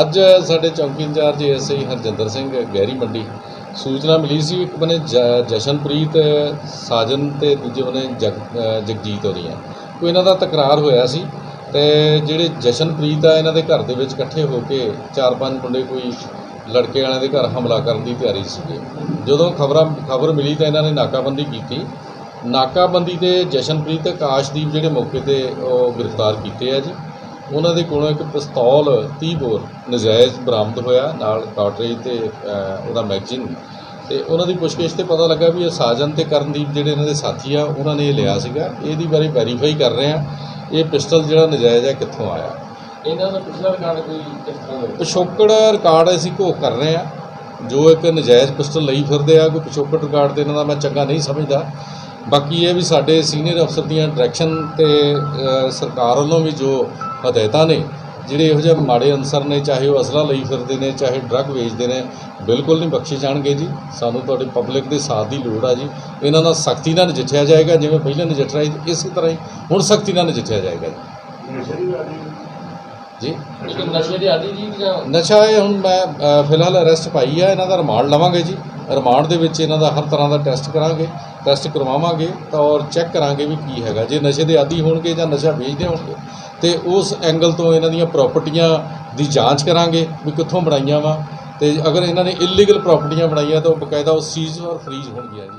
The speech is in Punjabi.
ਅੱਜ ਸਾਡੇ ਚੌਂਕੀ ਇੰਚਾਰਜ ਐਸਆਈ ਹਰਜਿੰਦਰ ਸਿੰਘ ਗਹਿਰੀ ਮੰਡੀ। ਸੂਚਨਾ ਮਿਲੀ ਸੀ ਇੱਕ ਬਨੇ ਜਸ਼ਨਪ੍ਰੀਤ ਸਾਜਨ ਤੇ ਦੂਜੇ ਬਨੇ ਜਗ ਅ, ਜਗਜੀਤ ਹੋਰੀਆਂ ਕੋਈ ਇਹਨਾਂ ਦਾ ਤਕਰਾਰ ਹੋਇਆ ਸੀ? ਤੇ ਜਿਹੜੇ ਜਸ਼ਨਪ੍ਰੀਤ ਆ, ਇਹਨਾਂ ਦੇ ਘਰ ਦੇ ਵਿੱਚ ਇਕੱਠੇ ਹੋ ਕੇ ਚਾਰ ਪੰਜ ਮੁੰਡੇ ਕੋਈ ਲੜਕੇ ਵਾਲਿਆਂ ਦੇ ਘਰ ਹਮਲਾ ਕਰਨ ਦੀ ਤਿਆਰੀ ਸੀਗੇ। ਜਦੋਂ ਖਬਰਾਂ, ਖਬਰ ਮਿਲੀ ਤਾਂ ਇਹਨਾਂ ਨੇ ਨਾਕਾਬੰਦੀ ਕੀਤੀ। ਨਾਕਾਬੰਦੀ ਤੇ ਜਸ਼ਨਪ੍ਰੀਤ ਆਕਾਸ਼ਦੀਪ ਜਿਹੜੇ ਮੌਕੇ ਤੇ ਉਹ ਗ੍ਰਿਫਤਾਰ ਕੀਤੇ ਆ ਜੀ। ਉਹਨਾਂ ਦੇ ਕੋਲੋਂ ਇੱਕ ਪਿਸਤੌਲ 30 ਬੋਰ ਨਜਾਇਜ਼ ਬਰਾਮਦ ਹੋਇਆ, ਨਾਲ ਕਾਟਰੇਜ ਤੇ ਉਹਦਾ ਮੈਗਜ਼ੀਨ। ਤੇ ਉਹਨਾਂ ਦੀ ਪੁੱਛਗਿੱਛ ਤੇ ਪਤਾ ਲੱਗਾ ਵੀ ਇਹ ਸਾਜਨ ਤੇ ਕਰਨਦੀਪ ਜਿਹੜੇ ਇਹਨਾਂ ਦੇ ਸਾਥੀ ਆ, ਉਹਨਾਂ ਨੇ ਇਹ ਲਿਆ ਸੀਗਾ। ਇਹਦੀ ਬਾਰੇ ਵੈਰੀਫਾਈ ਕਰ ਰਹੇ ਆ। ਇਹ ਪਿਸਟਲ ਜਿਹੜਾ ਨਜਾਇਜ਼ ਹੈ ਕਿੱਥੋਂ ਆਇਆ? ਇਹਨਾਂ ਦਾ ਪਿਛਲਾ ਰਿਕਾਰਡ ਕੋਈ ਕਿਸ ਤਰ੍ਹਾਂ ਦਾ ਪਿਛੋਕੜ ਰਿਕਾਰਡ ਅਸੀਂ ਘੋਖ ਕਰ ਰਹੇ ਆ ਜੋ ਇੱਕ ਨਜਾਇਜ਼ ਪਿਸਟਲ ਲਈ ਫਿਰਦੇ ਆ ਕੋਈ ਪਿਛੋਕੜ ਰਿਕਾਰਡ ਤੇ ਇਹਨਾਂ ਦਾ ਮੈਂ ਚੰਗਾ ਨਹੀਂ ਸਮਝਦਾ। ਬਾਕੀ ਇਹ ਵੀ ਸਾਡੇ ਸੀਨੀਅਰ ਅਫਸਰ ਦੀਆਂ ਡਾਇਰੈਕਸ਼ਨ ਤੇ ਸਰਕਾਰ ਵੱਲੋਂ ਵੀ ਜੋ ਹਦਾਇਤਾਂ ਨੇ ਜਿਹੜੇ ਇਹੋ ਜਿਹੇ ਮਾੜੇ ਅਨਸਰ ਨੇ ਚਾਹੇ ਉਹ ਅਸਲਾ ਲਈ ਫਿਰਦੇ ਨੇ ਚਾਹੇ ਡਰੱਗ ਵੇਚਦੇ ਨੇ ਬਿਲਕੁਲ ਨਹੀਂ ਬਖਸ਼ੇ ਜਾਣਗੇ ਜੀ। ਸਾਨੂੰ ਤੁਹਾਡੇ ਪਬਲਿਕ ਦੇ ਸਾਥ ਦੀ ਲੋੜ ਆ ਜੀ। ਇਹਨਾਂ ਨਾਲ ਸਖਤੀ ਨਾਲ ਨਜਿੱਠਿਆ ਜਾਏਗਾ ਜਿਵੇਂ ਪਹਿਲਾਂ ਨਜਿੱਠ ਰਿਹਾ ਸੀ ਇਸੇ ਤਰ੍ਹਾਂ ਹੀ ਹੁਣ ਸਖਤੀ ਨਾਲ ਨਜਿੱਠਿਆ ਜਾਏਗਾ ਜੀ। ਜੀ? ਨਸ਼ੇ ਦੇ ਆਦੀ ਜੀ ਨਸ਼ਾ ਇਹ ਹੁਣ ਮੈਂ ਫਿਲਹਾਲ ਅਰੈਸਟ ਪਾਈ ਆ ਇਹਨਾਂ ਦਾ ਰਿਮਾਂਡ ਲਵਾਂਗੇ ਜੀ। ਰਿਮਾਂਡ ਦੇ ਵਿੱਚ ਇਹਨਾਂ ਦਾ ਹਰ ਤਰ੍ਹਾਂ ਦਾ ਟੈਸਟ ਕਰਾਂਗੇ, ਟੈਸਟ ਕਰਵਾਵਾਂਗੇ ਤਾਂ ਔਰ ਚੈੱਕ ਕਰਾਂਗੇ ਵੀ ਕੀ ਹੈਗਾ। ਜੇ ਨਸ਼ੇ ਦੇ ਆਦੀ ਹੋਣਗੇ ਜਾਂ ਨਸ਼ਾ ਵੇਚਦੇ ਹੋਣਗੇ, ਤੇ ਉਸ ਐਂਗਲ ਤੋਂ ਇਹਨਾਂ ਦੀਆਂ ਪ੍ਰਾਪਰਟੀਆਂ ਦੀ ਜਾਂਚ ਕਰਾਂਗੇ ਵੀ ਕਿੱਥੋਂ ਬਣਾਈਆਂ ਵਾ। ਤੇ ਅਗਰ ਇਹਨਾਂ ਨੇ ਇਲੀਗਲ ਪ੍ਰਾਪਰਟੀਆਂ ਬਣਾਈਆਂ ਤਾਂ ਉਹ ਬਕਾਇਦਾ ਉਹ ਸੀਜ਼ ਔਰ ਫਰੀਜ਼ ਹੋਣਗੀਆਂ ਜੀ।